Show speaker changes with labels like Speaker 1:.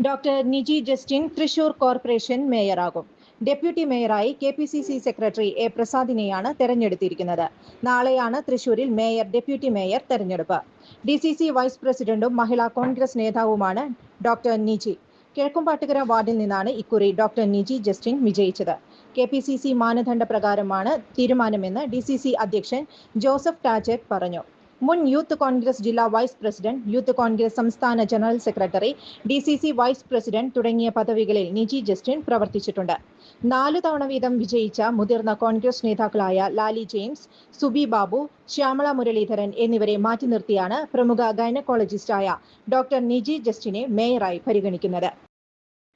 Speaker 1: Doctor Niji Justin Thrissur corporation മേയറാകും. Deputy മേയറായി K P C C secretary A പ്രസാദിനെയാണ് തെരഞ്ഞെടുത്തിരിക്കുന്നത്. നാളെയാണ് തൃശൂരിൽ മേയർ ഡെപ്യൂട്ടി മേയർ തെരഞ്ഞെടുപ്പ്. ഡി സി സി വൈസ് പ്രസിഡന്റും മഹിളാ കോൺഗ്രസ് നേതാവുമാണ് ഡോക്ടർ നിജി. കിഴക്കുംപാട്ടുകര വാർഡിൽ നിന്നാണ് ഇക്കുറി ഡോക്ടർ നിജി ജസ്റ്റിൻ വിജയിച്ചത്. കെ പി സി സി മാനദണ്ഡ പ്രകാരമാണ് തീരുമാനമെന്ന് ഡി സി സി അധ്യക്ഷൻ ജോസഫ് ടാജറ്റ് പറഞ്ഞു. മുൻ യൂത്ത് കോൺഗ്രസ് ജില്ലാ വൈസ് പ്രസിഡന്റ് യൂത്ത് കോൺഗ്രസ് സംസ്ഥാന general secretary D C C vice president തുടങ്ങിയ പദവികളിൽ നിജി ജസ്റ്റിൻ പ്രവർത്തിച്ചിട്ടുണ്ട്. നാലു തവണ വീതം വിജയിച്ച മുതിർന്ന കോൺഗ്രസ് നേതാക്കളായ ലാലി ജെയിംസ് സുബി ബാബു ശ്യാമള മുരളീധരൻ എന്നിവരെ മാറ്റി നിർത്തിയാണ് പ്രമുഖ ഗൈനക്കോളജിസ്റ്റായ ഡോക്ടർ നിജി ജസ്റ്റിനെ മേയറായി പരിഗണിക്കുന്നത്.